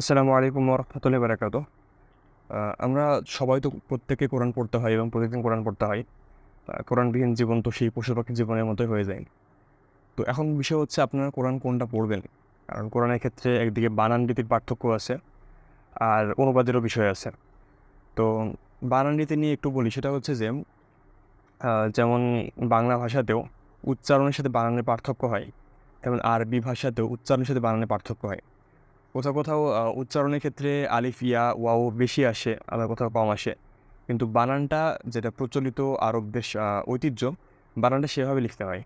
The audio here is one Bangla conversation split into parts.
আসসালামু আলাইকুম রহমতুল্লাহ বারাকাত আমরা সবাই তো প্রত্যেকে কোরআন পড়তে হয় এবং প্রতিদিন কোরআন পড়তে হয়। কোরআনবিহীন জীবন তো সেই পশু পাখির জীবনের মতোই হয়ে যায়। তো এখন বিষয় হচ্ছে আপনারা কোরআন কোনটা পড়বেন? কারণ কোরআনের ক্ষেত্রে একদিকে বানান রীতির পার্থক্য আছে আর অনুবাদেরও বিষয় আছে। তো বানান রীতি নিয়ে একটু বলি, সেটা হচ্ছে যে যেমন বাংলা ভাষাতেও উচ্চারণের সাথে বানানের পার্থক্য হয় তেমন আরবি ভাষাতেও উচ্চারণের সাথে বানানের পার্থক্য হয়। কোথাও কোথাও উচ্চারণের ক্ষেত্রে আলিফ, ইয়া, ওয়াও বেশি আসে, আবার কোথাও কম আসে। কিন্তু বানানটা যেটা প্রচলিত আরব দেশ ঐতিহ্য, বানানটা সেভাবে লিখতে হয়।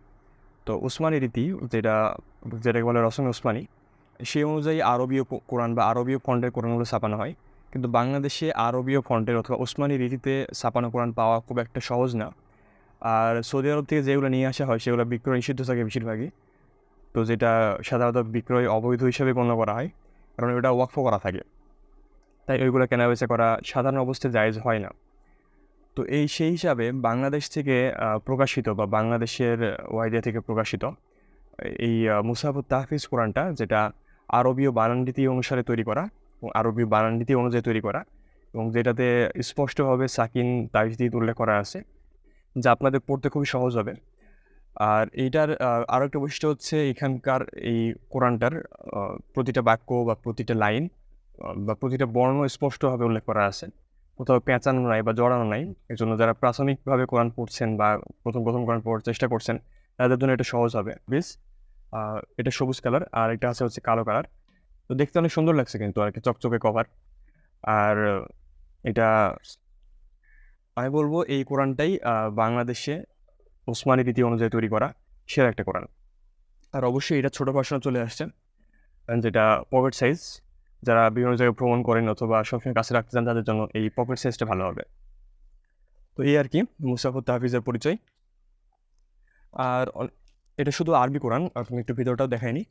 তো উসমানী রীতি, যেটা, যেটাকে বলে রসম উসমানী, সেই অনুযায়ী আরবীয় কোরআন বা আরবীয় ফন্টের কোরআনগুলো ছাপানো হয়। কিন্তু বাংলাদেশে আরবীয় ফন্টের অথবা উসমানী রীতিতে ছাপানো কোরআন পাওয়া খুব একটা সহজ না। আর সৌদি আরব থেকে যেগুলো নিয়ে আসা হয়, সেগুলো বিক্রয় নিষিদ্ধ থাকে বেশিরভাগই। তো যেটা সাধারণত বিক্রয় অবৈধ হিসেবে গণ্য করা হয়। কারণ ওটা ওয়াকফ করা থাকে। তাই ওইগুলো কেনাবেচা করা সাধারণ অবস্থায় জায়েজ হয় না। তো এই সেই হিসাবে বাংলাদেশ থেকে প্রকাশিত বা বাংলাদেশের ওয়াইডিয়া থেকে প্রকাশিত, এই মুসাফুত তাহফিজ কোরআনটা, যেটা আরবীয় বানানরীতি অনুসারে তৈরি করা এবং আরবীয় বানানরীতি অনুযায়ী তৈরি করা এবং যেটাতে স্পষ্টভাবে সাকিন তাজদিদ উল্লেখ করা আছে, যা আপনাদের পড়তে খুবই সহজ হবে। আর এইটার আরও একটা বৈশিষ্ট্য হচ্ছে এখানকার এই কোরআনটার প্রতিটা বাক্য বা প্রতিটা লাইন বা প্রতিটা বর্ণ স্পষ্টভাবে উল্লেখ করা আছে। কোথাও পেঁচানো নাই বা জড়ানো নাই এই জন্য যারা প্রাথমিকভাবে কোরআন পড়ছেন বা প্রথম প্রথম কোরআন পড়ার চেষ্টা করছেন, তাদের জন্য এটা সহজ হবে। বেশ এটা সবুজ কালার, আর এটা আছে হচ্ছে কালো কালার। তো দেখতে অনেক সুন্দর লাগছে কিন্তু আর কি, চকচকে কভার। আর এটা, আমি বলব এই কোরআনটাই বাংলাদেশে ওসমানী রীতি অনুযায়ী তৈরি করা, সেরা একটা কোরআন। আর অবশ্যই এটা ছোটো ভার্সনে চলে আসছে যেটা পকেট সাইজ যারা বিভিন্ন জায়গায় ভ্রমণ করেন অথবা সবসময় কাছে রাখতে চান, তাদের জন্য এই পকেট সাইজটা ভালো হবে। তো এই আর কি মুসাফর তাহফিজের পরিচয়। আর এটা শুধু আরবি কোরআন, আপনি একটু ভিতরটাও দেখায়নি।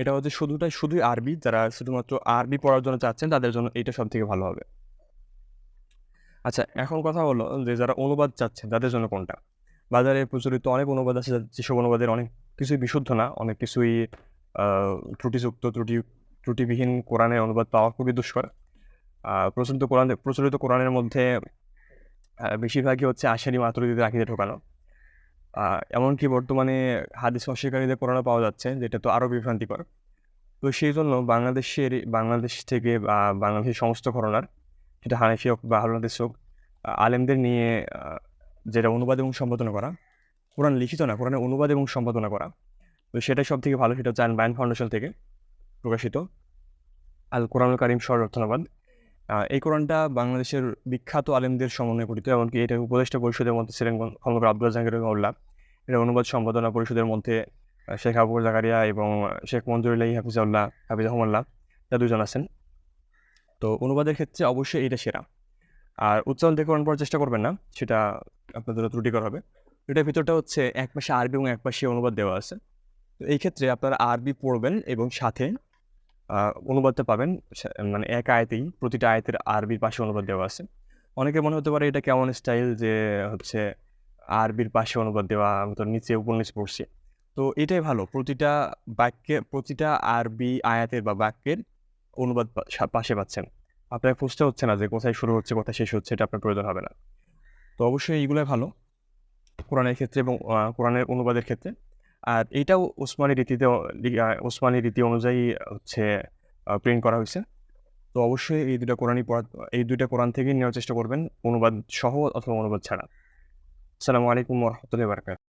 এটা হচ্ছে শুধুটাই, শুধুই আরবি, যারা শুধুমাত্র আরবি পড়ার জন্য চাচ্ছেন, তাদের জন্য এটা সব থেকে ভালো হবে। আচ্ছা এখন কথা হলো যে যারা অনুবাদ চাচ্ছেন, তাদের জন্য কোনটা? বাজারে প্রচলিত অনেক অনুবাদ আছে যেসব অনুবাদের অনেক কিছুই বিশুদ্ধ না, অনেক কিছুই ত্রুটিযুক্ত, ত্রুটি, ত্রুটিবিহীন কোরআনের অনুবাদ পাওয়া খুবই দুষ্কর। প্রচলিত কোরআন প্রচলিত কোরআনের মধ্যে বেশিরভাগই হচ্ছে আশারি মাতুরিদের আকিদে ঢোকানো। এমনকি বর্তমানে হাদিস অস্বীকারীদের কোরআনও পাওয়া যাচ্ছে, যেটা তো আরও বিভ্রান্তিকর। তো সেই জন্য বাংলাদেশের, বাংলাদেশ থেকে বা বাংলাদেশের সমস্ত ঘটনার সেটা হানাফি হোক বা হালনাদিস হোক আলেমদের নিয়ে যেটা অনুবাদ এবং সম্পাদনা করা। কোরআন লিখিত না, কোরআনের অনুবাদ এবং সম্পাদনা করা। তো সেটাই সব থেকে ভালো, সেটা হচ্ছে বায়ন ফাউন্ডেশন থেকে প্রকাশিত। আল কোরআন কারিম সর রত্নাবাদ এই কোরআনটা বাংলাদেশের বিখ্যাত আলেমদের সমন্বয়ে গঠিত, এমনকি এটা উপদেষ্টা পরিষদের মধ্যে ছিলেন খন্দকার আব্দুল জাহাঙ্গীর উল্লাহ এটা অনুবাদ সম্পাদনা পরিষদের মধ্যে শেখ আবু জাকারিয়া এবং শেখ মঞ্জুরুল্লাহ হাফিজাউল্লাহ, হাফিজাহমুল্লাহ তা দুজন আছেন। তো অনুবাদের ক্ষেত্রে অবশ্যই এটা সেরা। আর উচ্চারণ দিয়ে কোরআন চেষ্টা করবেন না, সেটা আপনাদের ত্রুটিকর হবে। এটার ভিতরটা হচ্ছে এক পাশে আরবি এবং এক পাশে অনুবাদ দেওয়া আছে। তো এই ক্ষেত্রে আপনারা আরবি পড়বেন এবং সাথে অনুবাদটা পাবেন। মানে এক আয়তেই প্রতিটা আয়তের আরবির পাশে অনুবাদ দেওয়া আছে। অনেকে মনে হতে পারে এটা কেমন স্টাইল যে হচ্ছে আরবির পাশে অনুবাদ দেওয়া, আমি তো নিচে নিচে পড়ছি। তো এটাই ভালো, প্রতিটা বাক্যে, প্রতিটা আরবি আয়াতের বা বাক্যের অনুবাদ পাশে পাচ্ছেন। আপনার খুঁজতে হচ্ছে না যে কোথায় শুরু হচ্ছে, কোথায় শেষ হচ্ছে, এটা আপনার প্রয়োজন হবে না। তো অবশ্যই এইগুলোই ভালো, কোরআনের ক্ষেত্রে এবং কোরআনের অনুবাদের ক্ষেত্রে। আর এইটাও ওসমানী রীতিতে ওসমানী রীতি অনুযায়ী হচ্ছে প্রিন্ট করা হয়েছে। তো অবশ্যই এই দুটা কোরআনই পড়া, এই দুইটা কোরআন থেকেই নেওয়ার চেষ্টা করবেন, অনুবাদ সহ অথবা অনুবাদ ছাড়া। আসসালামু আলাইকুম রহমতুল্লাহ বারকাত